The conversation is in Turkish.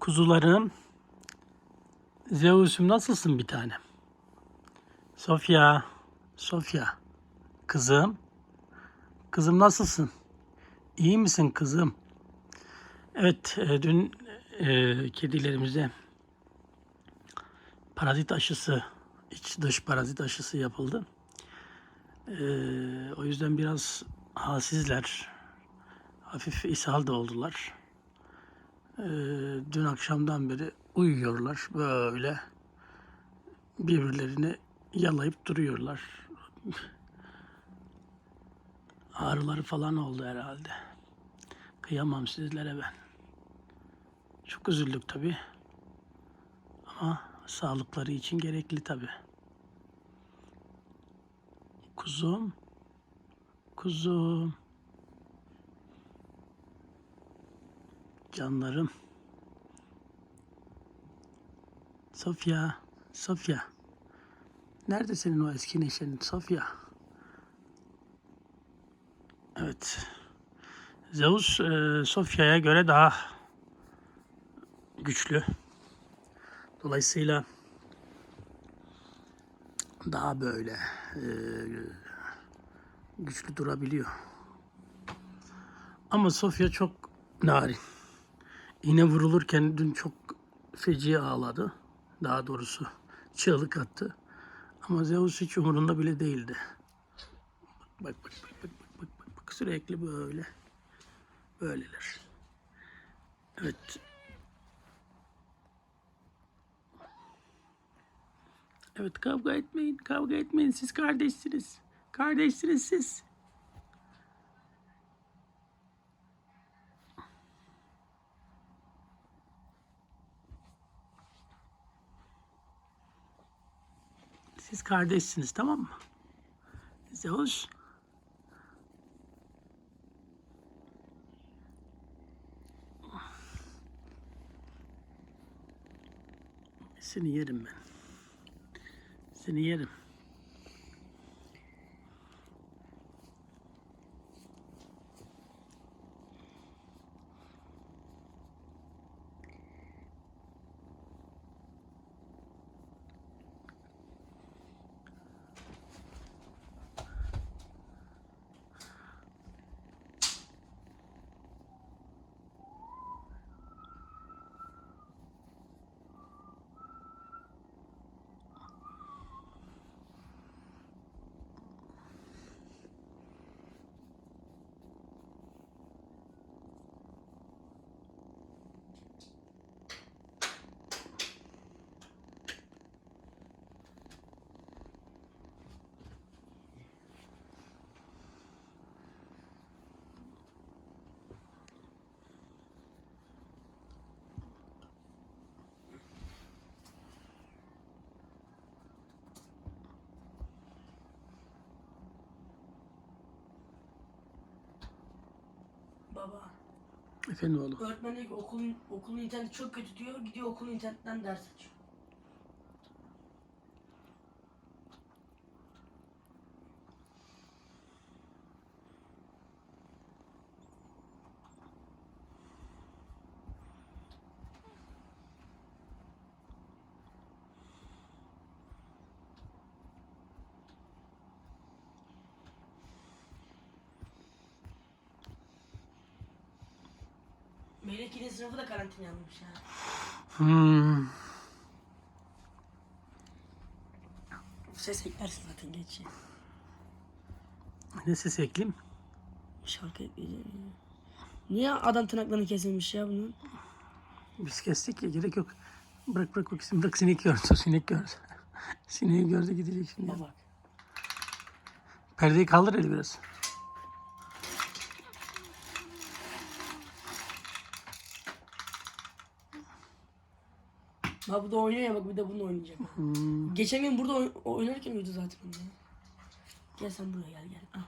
Kuzularım. Zeus'um nasılsın bir tane? Sofya. Sofya. Kızım. Kızım nasılsın? İyi misin kızım? Evet, e, dün e, kedilerimize parazit aşısı, iç dış parazit aşısı yapıldı. E, o yüzden biraz halsizler. Hafif ishal da oldular. E, dün akşamdan beri uyuyorlar böyle. Birbirlerini yalayıp duruyorlar. Ağrıları falan oldu herhalde. Kıyamam sizlere ben. Çok üzüldük tabii. Ama sağlıkları için gerekli tabii. Kuzum. Kuzum. Canlarım. Sofya. Sofya. Nerede senin o eski neşenin Sofya? Evet. Zeus e, Sofya'ya göre daha güçlü. Dolayısıyla daha böyle e, güçlü durabiliyor. Ama Sofya çok narin. İğne vurulurken dün çok feci ağladı. Daha doğrusu çığlık attı. Ama Zeus hiç umurunda bile değildi. Bak bak bak bak bak bak bak, bak sürekli böyle böyleler. Evet. Evet kavga etmeyin, kavga etmeyin. Siz kardeşsiniz. Kardeşsiniz siz. Siz kardeşsiniz tamam mı? Zeus. Seni yerim ben. Seni yerim. Baba, Efendim oğlum. öğretmen diyor ki okulun, okulun interneti çok kötü diyor. Gidiyor okulun internetten ders açıyor. Melek'in sınıfı da karantina almış ya. Hmm. Ses eklersin zaten geç. Ne ses ekleyeyim? Şarkı ekleyeceğim. Niye adam tırnaklarını kesilmiş ya bunun? Biz kestik ya gerek yok. Bırak bırak kesin. Bırak sinek görsün. Sinek görsün. Sineği gördü gidecek şimdi. Baba. Perdeyi kaldır eli biraz. Bak bu da oynuyor ya bak bir de bunu oynayacak. Hmm. Geçen gün burada oy- oynarken uyudu zaten ya. Gel sen buraya gel gel. Al.